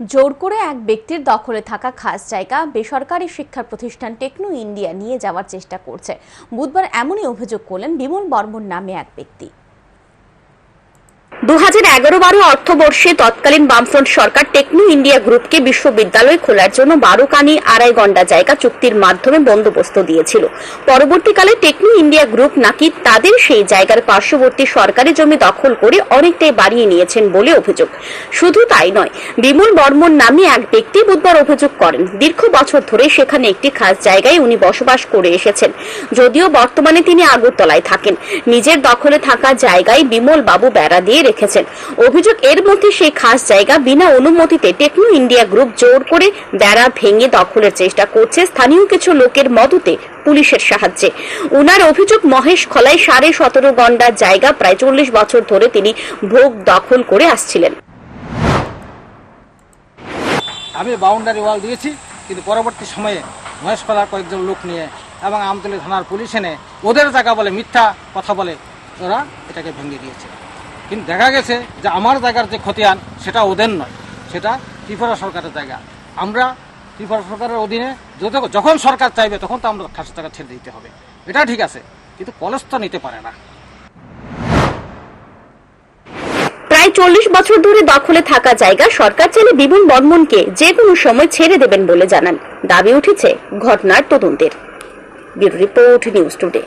জোর করে এক ব্যক্তির দখলে থাকা খাস জায়গা বেসরকারি শিক্ষা প্রতিষ্ঠান টেকনো ইন্ডিয়া নিয়ে যাওয়ার চেষ্টা করছে। বুধবার এমনই অভিযোগ করলেন বিমল বর্মন নামে এক ব্যক্তি। দু হাজার এগারো বারো অর্থবর্ষে তৎকালীন বামফ্রন্ট সরকার টেকনো ইন্ডিয়া গ্রুপকে বিশ্ববিদ্যালয় খোলার জন্য বারোকানি আড়াই গন্ডা জায়গা চুক্তির মাধ্যমে বন্দোবস্ত দিয়েছিল। পরবর্তীকালে টেকনো ইন্ডিয়া গ্রুপ নাকি তাদের সেই জায়গার পার্শ্ববর্তী সরকারি জমি দখল করে অনেকটাই বাড়িয়ে নিয়েছেন বলে অভিযোগ। শুধু তাই নয়, বিমল বর্মন নামে এক ব্যক্তি বুধবার অভিযোগ করেন, দীর্ঘ বছর ধরে সেখানে একটি খাস জায়গায় উনি বসবাস করে এসেছেন। যদিও বর্তমানে তিনি আগরতলায় থাকেন। নিজের দখলে থাকা জায়গায় বিমল বাবু বেড়া দিয়ে রেখেছেন অভিযোগ এর মধ্যে সেই খাস জায়গা বিনা অনুমতিতে টেকনো ইন্ডিয়া গ্রুপ জোর করে বেড়া ভেঙে দখলের চেষ্টা করছে স্থানীয় কিছু লোকের মদতে পুলিশের সাহায্যে। উনার অভিযোগ, মহেশ খলায় সাড়ে সতেরো গন্ডার জায়গা প্রায় চল্লিশ বছর ধরে তিনি ভোগ দখল করে আসছিলেন। আমি বাউন্ডারি ওয়াল দিয়েছি, কিন্তু পরবর্তী সময়ে মহেশ কলার কয়েকজন লোক নিয়ে এবং আমতলী থানার পুলিশ এনে ওদের জায়গা বলে মিথ্যা কথা বলে ওরা এটাকে ভেঙে দিয়েছে। কিন্তু দেখা গেছে যে আমার জায়গার যে খতিয়ান, সেটা ওদের নয়। সেটা ত্রিপুরা সরকারের জায়গা। আমরা ত্রিপুরা সরকারের অধীনে যত- যখন সরকার চাইবে, তখন তো আমরা খাস টাকা ছেড়ে দিতে হবে। এটা ঠিক আছে, কিন্তু কলেজ তো নিতে পারে না। প্রায় চল্লিশ বছর ধরে দখলে থাকা জায়গা সরকার চাইলে বিমল বর্মনকে যে কোনো সময় ছেড়ে দেবেন বলে জানান। দাবি উঠেছে ঘটনার তদন্তের। Report news today.